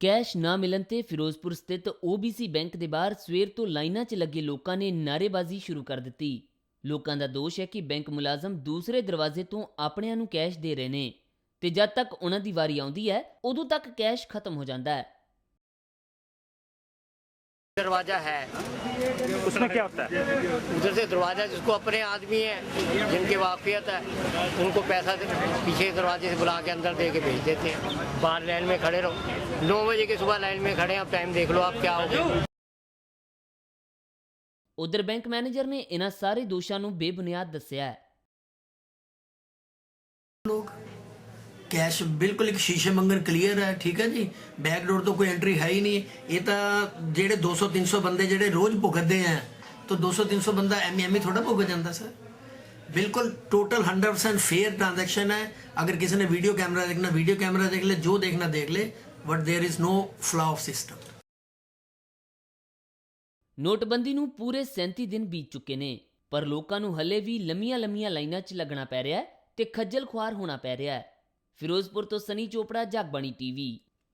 Cash ਨਾ ਮਿਲਣ ਤੇ ਫਿਰੋਜ਼ਪੁਰ ਸਥਿਤ OBC ਬੈਂਕ ਦੇ ਬਾਹਰ ਸਵੇਰ ਤੋਂ ਲਾਈਨਾਂ 'ਚ ਲੱਗੇ ਲੋਕਾਂ ਨੇ ਨਾਅਰੇਬਾਜ਼ੀ ਸ਼ੁਰੂ ਕਰ ਦਿੱਤੀ। ਲੋਕਾਂ ਦਾ ਦੋਸ਼ ਹੈ ਕਿ ਬੈਂਕ ਮੁਲਾਜ਼ਮ ਦੂਸਰੇ ਦਰਵਾਜ਼ੇ ਤੋਂ ਆਪਣਿਆਂ ਨੂੰ ਕੈਸ਼ ਦੇ ਰਹੇ ਨੇ ਤੇ ਜਦ ਤੱਕ ਉਹਨਾਂ ਦੀ ਵਾਰੀ ਆਉਂਦੀ ਹੈ, ਉਦੋਂ ਤੱਕ ਕੈਸ਼ ਖਤਮ ਹੋ ਜਾਂਦਾ ਹੈ। दरवाजा है उसमें क्या होता है उधर से दरवाजा जिसको अपने आदमी है जिनकी वाकफियत है उनको पैसा दे- पीछे दरवाजे से बुला के अंदर दे के भेज देते हैं बाहर लाइन में खड़े रहो नौ बजे के सुबह लाइन में खड़े हैं अब टाइम देख लो आप क्या हो गया ਉਧਰ ਬੈਂਕ ਮੈਨੇਜਰ ਨੇ ਇਹਨਾਂ ਸਾਰੇ ਦੋਸ਼ਾਂ ਨੂੰ ਬੇਬੁਨਿਆਦ ਦੱਸਿਆ ਹੈ ਕੈਸ਼ ਬਿਲਕੁਲ ਇੱਕ ਸ਼ੀਸ਼ੇ ਮੰਗਰ ਕਲੀਅਰ ਹੈ ਠੀਕ ਹੈ ਜੀ ਬੈਕ ਡੋਰ ਤੋਂ ਕੋਈ ਐਂਟਰੀ ਹੈ ਹੀ ਨਹੀਂ ਇਹ ਤਾਂ ਜਿਹੜੇ 200 300 ਬੰਦੇ ਜਿਹੜੇ ਰੋਜ਼ ਭੁਗਤਦੇ ਆ ਤਾਂ 200 300 ਬੰਦਾ ਐਮੀ ਐਮੀ ਥੋੜਾ ਭੁਗਤ ਜਾਂਦਾ ਸਰ ਬਿਲਕੁਲ ਟੋਟਲ 100% ਫੇਅਰ ट्रांजैक्शन है अगर किसी ने वीडियो कैमरा देखना वीडियो कैमरा देख ले जो देखना देख ले but there is no flaw of system ਨੋਟਬੰਦੀ ਨੂੰ ਪੂਰੇ 37 ਦਿਨ ਬੀਤ ਚੁੱਕੇ ਨੇ ਪਰ ਲੋਕਾਂ ਨੂੰ ਹੱਲੇ ਵੀ ਲੰਮੀਆਂ-ਲੰਮੀਆਂ ਲਾਈਨਾਂ 'ਚ ਲੱਗਣਾ ਪੈ ਰਿਹਾ ਹੈ ਤੇ ਖੱਜਲ ਖੁਆਰ ਹੋਣਾ ਪੈ ਰਿਹਾ ਹੈ ਫਿਰੋਜ਼ਪੁਰ ਤੋਂ ਸਨੀ ਚੋਪੜਾ ਜਗਬਾਣੀ ਟੀਵੀ।